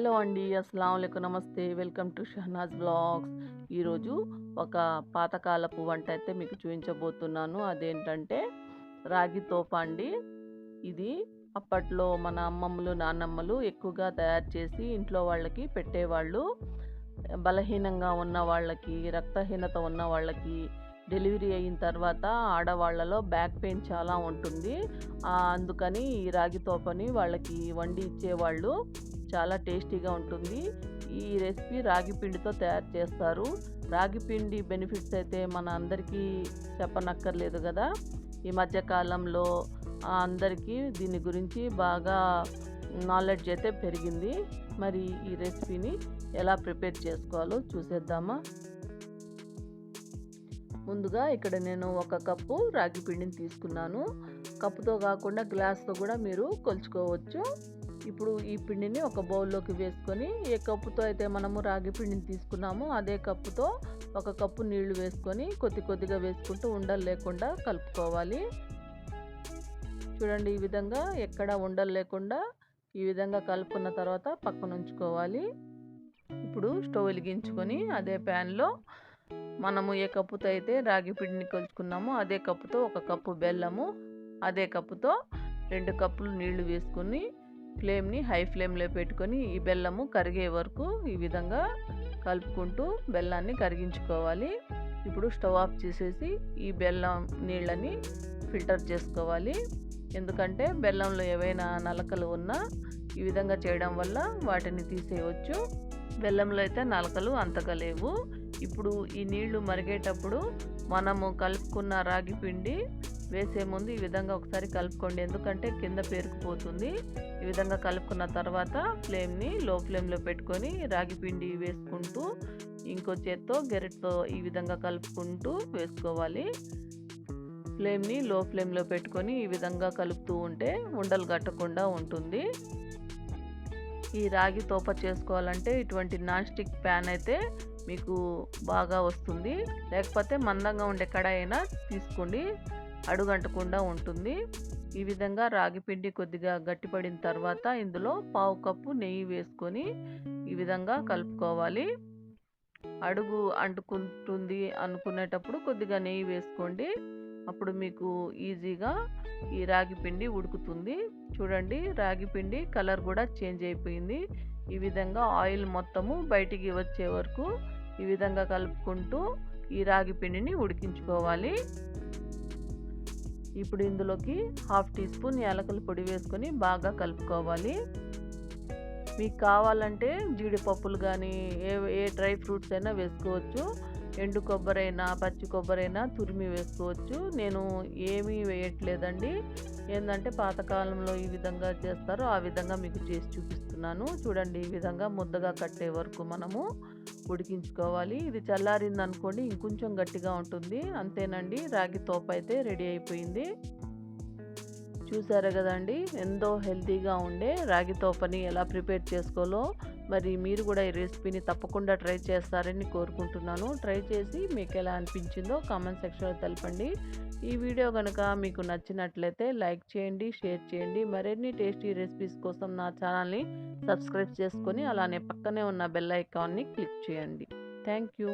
Hello అండి అస్సలం అయికు నమస్తే. Welcome to Shahnaz vlogs. ఈరోజు ఒక పాతకాలపు వంట అయితే మీకు చూపించబోతున్నాను. అదేంటంటే రాగి తోప అండి. ఇది అప్పట్లో మన అమ్మమ్మలు నాన్నమ్మలు ఎక్కువగా తయారు చేసి ఇంట్లో వాళ్ళకి పెట్టేవాళ్ళు. బలహీనంగా ఉన్న వాళ్ళకి రక్తహీనత ఉన్న వాళ్ళకి డెలివరీ అయిన తర్వాత ఆడవాళ్ళలో బ్యాక్ పెయిన్ చాలా ఉంటుంది. అందుకని ఈ రాగి తోపని వాళ్ళకి వండి ఇచ్చేవాళ్ళు. చాలా టేస్టీగా ఉంటుంది. ఈ రెసిపీ రాగి పిండితో తయారు చేస్తారు. రాగి పిండి బెనిఫిట్స్ అయితే మన అందరికీ చెప్పనక్కర్లేదు కదా. ఈ మధ్యకాలంలో అందరికీ దీని గురించి బాగా నాలెడ్జ్ అయితే పెరిగింది. మరి ఈ రెసిపీని ఎలా ప్రిపేర్ చేసుకోవాలో చూసేద్దామా? ముందుగా ఇక్కడ నేను ఒక కప్పు రాగి పిండిని తీసుకున్నాను. కప్పుతో కాకుండా గ్లాస్తో కూడా మీరు కొలుచుకోవచ్చు. ఇప్పుడు ఈ పిండిని ఒక బౌల్లోకి వేసుకొని ఏ కప్పుతో అయితే మనము రాగి పిండిని తీసుకున్నామో అదే కప్పుతో ఒక కప్పు నీళ్ళు వేసుకొని కొద్ది కొద్దిగా వేసుకుంటూ ఉండలు లేకుండా కలుపుకోవాలి. చూడండి ఈ విధంగా ఎక్కడ ఉండలు లేకుండా ఈ విధంగా కలుపుకున్న తర్వాత పక్కన ఉంచుకోవాలి. ఇప్పుడు స్టవ్ వెలిగించుకొని అదే ప్యాన్లో మనము ఏ కప్పుతో అయితే రాగి పిండిని కొలుచుకున్నామో అదే కప్పుతో ఒక కప్పు బెల్లము అదే కప్పుతో రెండు కప్పులు నీళ్ళు వేసుకొని ఫ్లేమ్ని హై ఫ్లేమ్లో పెట్టుకొని ఈ బెల్లము కరిగే వరకు ఈ విధంగా కలుపుకుంటూ బెల్లాన్ని కరిగించుకోవాలి. ఇప్పుడు స్టవ్ ఆఫ్ చేసేసి ఈ బెల్లం నీళ్ళని ఫిల్టర్ చేసుకోవాలి. ఎందుకంటే బెల్లంలో ఏవైనా నలకలు ఉన్నా ఈ విధంగా చేయడం వల్ల వాటిని తీసేయవచ్చు. బెల్లంలో అయితే నలకలు అంతగా లేవు. ఇప్పుడు ఈ నీళ్ళు మరిగేటప్పుడు మనము కలుపుకున్న రాగి పిండి వేసే ముందు ఈ విధంగా ఒకసారి కలుపుకోండి. ఎందుకంటే కింద పేరుకుపోతుంది. ఈ విధంగా కలుపుకున్న తర్వాత ఫ్లేమ్ని లో ఫ్లేమ్లో పెట్టుకొని రాగి పిండి వేసుకుంటూ ఇంకో చేత్తో గెరెట్తో ఈ విధంగా కలుపుకుంటూ వేసుకోవాలి. ఫ్లేమ్ని లో ఫ్లేమ్లో పెట్టుకొని ఈ విధంగా కలుపుతూ ఉంటే ఉండలు కట్టకుండా ఉంటుంది. ఈ రాగి తోప చేసుకోవాలంటే ఇటువంటి నాన్ స్టిక్ ప్యాన్ అయితే మీకు బాగా వస్తుంది. లేకపోతే మందంగా ఉండే కడాయినా అయినా తీసుకోండి. అడుగంటకుండా ఉంటుంది. ఈ విధంగా రాగి పిండి కొద్దిగా గట్టిపడిన తర్వాత ఇందులో పావు కప్పు నెయ్యి వేసుకొని ఈ విధంగా కలుపుకోవాలి. అడుగు అంటుకుంటుంది అనుకునేటప్పుడు కొద్దిగా నెయ్యి వేసుకోండి. అప్పుడు మీకు ఈజీగా ఈ రాగి పిండి ఉడుకుతుంది. చూడండి రాగి పిండి కలర్ కూడా చేంజ్ అయిపోయింది. ఈ విధంగా ఆయిల్ మొత్తము బయటికి వచ్చే వరకు ఈ విధంగా కలుపుకుంటూ ఈ రాగి పిండిని ఉడికించుకోవాలి. ఇప్పుడు ఇందులోకి హాఫ్ టీ స్పూన్ యాలకుల పొడి వేసుకొని బాగా కలుపుకోవాలి. మీకు కావాలంటే జీడిపప్పులు కానీ ఏ ఏ డ్రై ఫ్రూట్స్ అయినా వేసుకోవచ్చు. ఎండు కొబ్బరైనా పచ్చి కొబ్బరి అయినా తురిమి వేసుకోవచ్చు. నేను ఏమీ వేయట్లేదండి. ఏంటంటే పాతకాలంలో ఈ విధంగా చేస్తారో ఆ విధంగా మీకు చేసి చూపిస్తున్నాను. చూడండి ఈ విధంగా ముద్దగా కట్టే వరకు మనము ఉడికించుకోవాలి. ఇది చల్లారింది అనుకోండి ఇంకొంచెం గట్టిగా ఉంటుంది. అంతేనండి రాగి తోప అయితే రెడీ అయిపోయింది. చూసారు కదండి? ఎంతో హెల్తీగా ఉండే రాగి తోపని ఎలా ప్రిపేర్ చేసుకోవాలో మరి మీరు కూడా ఈ రెసిపీని తప్పకుండా ట్రై చేస్తారని కోరుకుంటున్నాను. ట్రై చేసి మీకు ఎలా అనిపించిందో కామెంట్ సెక్షన్లో తెలపండి. ఈ వీడియో కనుక మీకు నచ్చినట్లయితే లైక్ చేయండి షేర్ చేయండి. మరిన్ని టేస్టీ రెసిపీస్ కోసం నా ఛానల్ని సబ్స్క్రైబ్ చేసుకొని అలానే పక్కనే ఉన్న బెల్ ఐకాన్ని క్లిక్ చేయండి. Thank you.